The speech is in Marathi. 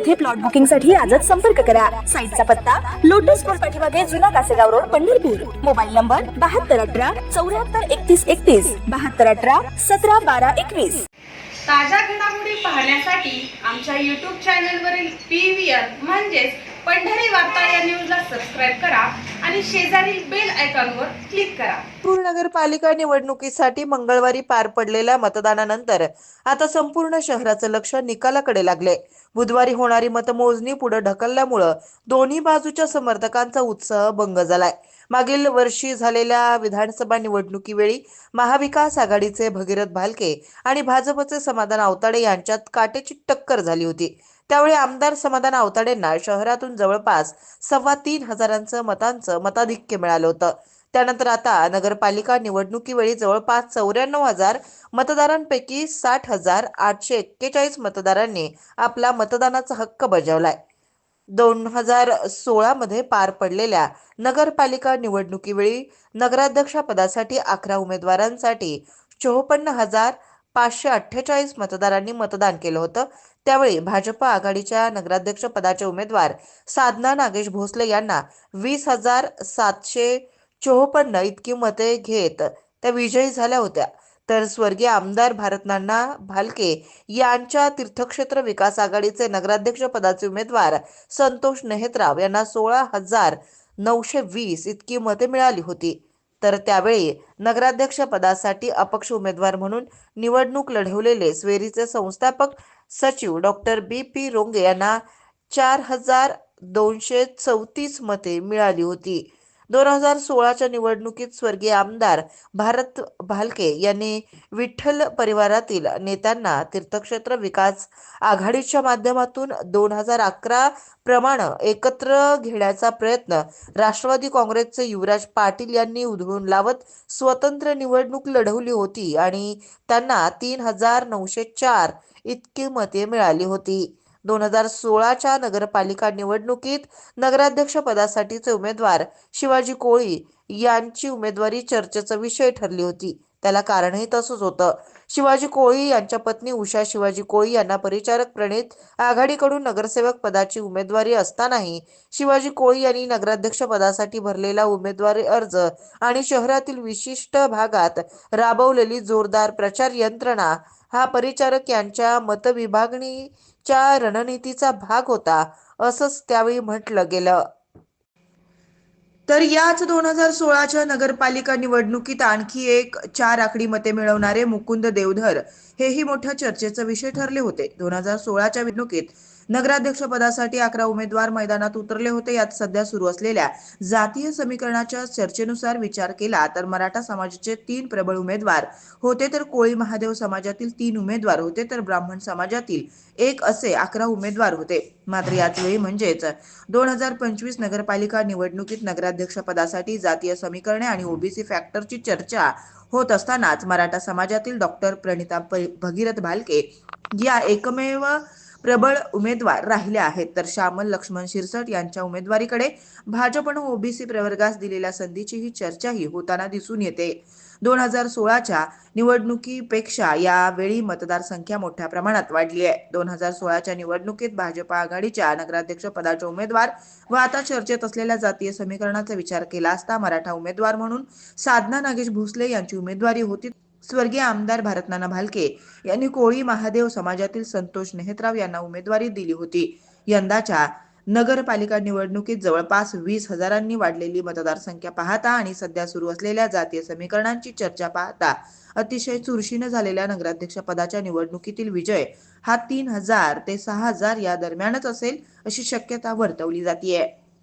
येथे प्लॉट बुकिंगसाठी आजच संपर्क करा. साईटचा पत्ता लोटस स्कूल पाठीमागे जुना Kasegaon road Pandharpur. Mobile number बहात्तर अठरा चौऱ्याहत्तर एकतीस एकतीस बहात्तर अठरा सतरा बारा एकवीस. ताज्या घडामोडी पाहण्यासाठी आमच्या यूट्यूब चॅनलवरील पी व्ही आर म्हणजेच पंढरी वार्ता या न्यूजला सबस्क्राईब करा आणि शेजारील बेल आयकॉनवर क्लिक करा. नागपूर नगरपालिका निवडणुकीसाठी मंगळवारी पार पडलेल्या मतदानानंतर आता संपूर्ण शहराचं लक्ष निकालाकडे लागले. बुधवारी होणारी मतमोजणी पुढे ढकलल्यामुळं दोन्ही बाजूच्या समर्थकांचा उत्साह भंग झालाय. मागील वर्षी झालेल्या विधानसभा निवडणुकीवेळी महाविकास आघाडीचे भगीरथ भालके आणि भाजपचे समाधान आवताडे यांच्यात काटेची टक्कर झाली होती. त्यावेळी आमदार समाधान आवताडेंना शहरातून जवळपास सव्वा तीन हजारांचं मतांचं मताधिक्य मिळालं होतं. त्यानंतर आता नगरपालिका निवडणुकीवेळी जवळपास चौऱ्याण्णव हजार मतदारांपैकी साठ हजार आठशे एक्केचाळीस मतदारांनी आपला मतदानाचा हक्क बजावलाय. दोन हजार सोळामध्ये पार पडलेल्या नगरपालिका निवडणुकीवेळी नगराध्यक्षपदासाठी अकरा उमेदवारांसाठी चोपन्न हजार पाचशे अठ्ठेचाळीस मतदारांनी मतदान केलं होतं. त्यावेळी भाजप आघाडीच्या नगराध्यक्ष पदाचे उमेदवार साधना नागेश भोसले यांना वीस हजार सातशे चोपन्न इतकी मते घेत त्या विजयी झाल्या होत्या. तर स्वर्गीय आमदार भारतनाना भालके यांच्या तीर्थक्षेत्र विकास आघाडीचे नगराध्यक्ष पदाचे उमेदवार संतोष नेहेतराव यांना सोळा हजार नऊशे वीस इतकी मते मिळाली होती. तर त्यावेळी नगराध्यक्ष पदासाठी अपक्ष उमेदवार म्हणून निवडणूक लढवलेले स्वेरीचे संस्थापक सचिव डॉक्टर बी पी रोंगे यांना चार हजार दोनशे चौतीस मते मिळाली होती. दोन हजार सोळाच्या निवडणुकीत स्वर्गीय आमदार भारत भालके यांनी विठ्ठल परिवारातील नेत्यांना तीर्थक्षेत्र विकास आघाडीच्या माध्यमातून दोन हजार अकरा प्रमाणे एकत्र घेण्याचा प्रयत्न राष्ट्रवादी काँग्रेसचे युवराज पाटील यांनी उधळून लावत स्वतंत्र निवडणूक लढवली होती आणि त्यांना तीन हजार नऊशे चार इतकी मते मिळाली होती. दोन हजार सोळाच्या नगरपालिका निवडणुकीत नगराध्यक्ष पदासाठीचे उमेदवार शिवाजी कोळी यांची उमेदवारी चर्चेचा विषय ठरली होती. त्याला कारणही तसंच होतं. शिवाजी कोळी यांच्या पत्नी उषा शिवाजी कोळी यांना परिचारक प्रणित आघाडीकडून नगरसेवक पदाची उमेदवारी असतानाही शिवाजी कोळी यांनी नगराध्यक्ष पदासाठी भरलेला उमेदवारी अर्ज आणि शहरातील विशिष्ट भागात राबवलेली जोरदार प्रचार यंत्रणा हा परिचारक यांच्या मतविभागणीच्या रणनीतीचा भाग होता असंच त्यावेळी म्हटलं गेलं. तर याच दोन हजार सोळाच्या नगरपालिका निवडणुकीत आणखी एक चार आकडी मते मिळवणारे मुकुंद देवधर हेही मोठ्या चर्चेचा विषय ठरले होते. दोन हजार सोळाच्या निवडणुकीत नगराध्यक्ष पदासाठी अकरा उमेदवार मैदानात उतरले होते. यात सध्या सुरू असलेल्या जातीय समीकरणाच्या चर्चेनुसार विचार केला तर मराठा समाजाचे तीन प्रबळ उमेदवार होते तर कोळी महादेव समाजातील तीन उमेदवार होते तर ब्राह्मण समाजातील एक असे अकरा उमेदवार होते. मात्र याच वेळी म्हणजेच दोन हजार पंचवीस नगरपालिका निवडणुकीत नगराध्यक्ष पदासाठी जातीय समीकरणे आणि ओबीसी फॅक्टरची चर्चा होत असतानाच मराठा समाजातील डॉक्टर प्रणिता भगीरथ भालके या एकमेव प्रबळ उमेदवार राहिल्या आहेत. तर श्यामल लक्ष्मण शिरसट यांच्या उमेदवारीकडे भाजपनं ओबीसी प्रवर्गास दिलेल्या संधीचीही चर्चाही होताना दिसून येते. दोन हजार सोळाच्या निवडणुकीपेक्षा यावेळी मतदारसंख्या मोठ्या प्रमाणात वाढली आहे. दोन हजार सोळाच्या निवडणुकीत भाजप आघाडीच्या नगराध्यक्ष पदाचे उमेदवार व आता चर्चेत असलेल्या जातीय समीकरणाचा विचार केला असता मराठा उमेदवार म्हणून साधना नागेश भोसले यांची उमेदवारी होती. स्वर्गीय आमदार भारतनाना भालके यांनी कोळी महादेव समाजातील संतोष नेहत्राव यांना उमेदवारी दिली होती. यंदाच्या नगरपालिका निवडणुकीत जवळपास वीस हजारांनी वाढलेली मतदारसंख्या पाहता आणि सध्या सुरू असलेल्या जातीय समीकरणांची चर्चा पाहता अतिशय चुरशीनं झालेल्या नगराध्यक्ष पदाच्या निवडणुकीतील विजय हा तीन हजार ते सहा हजार या दरम्यानच असेल अशी शक्यता वर्तवली जाते